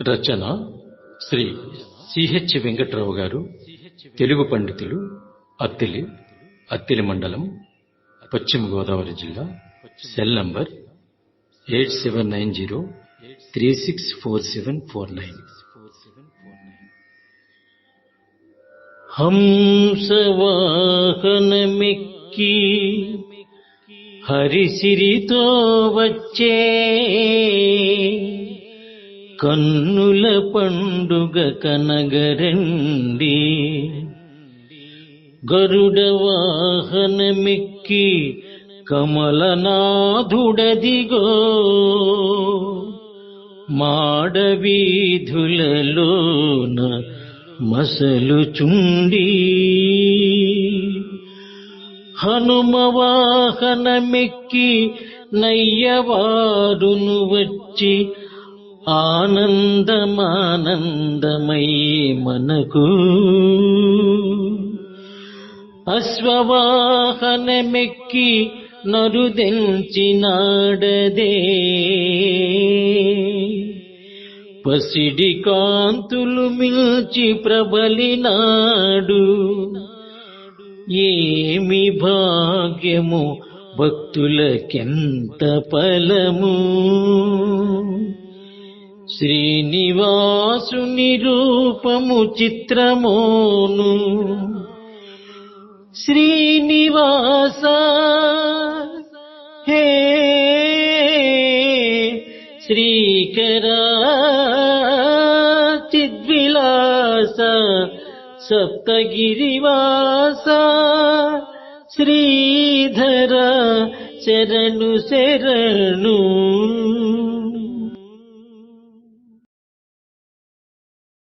రచన Shri CH Venkatrao గారు తెలుగు పండితులు అత్తిలి అత్తిలి మండలం పశ్చిమ గోదావరి జిల్లా cell number eight seven nine zero three six four seven four nine. హంసవాహనమిక్కి హరిసిరితో వచ్చే కన్నుల పండుగ కనగరండి. గరుడ వాహనమెక్కి కమలనాథుడదిగో. మాడవీధులలోన మసలుచుండి. హనుమవాహనమెక్కి నయ్యవారును వచ్చి ఆనందమానందమై మనకు అశ్వవాహనమెక్కి నరుదెంచినాడదే. పసిడి కాంతులు మిల్చి ప్రబలినాడు. ఏమి భాగ్యము భక్తులకెంత ఫలము? శ్రీనివాసుని రూపము చిత్రమోను. శ్రీనివాస హే శ్రీకరా చిద్విలాస సప్తగిరివాస శ్రీధర శరణు శరణు.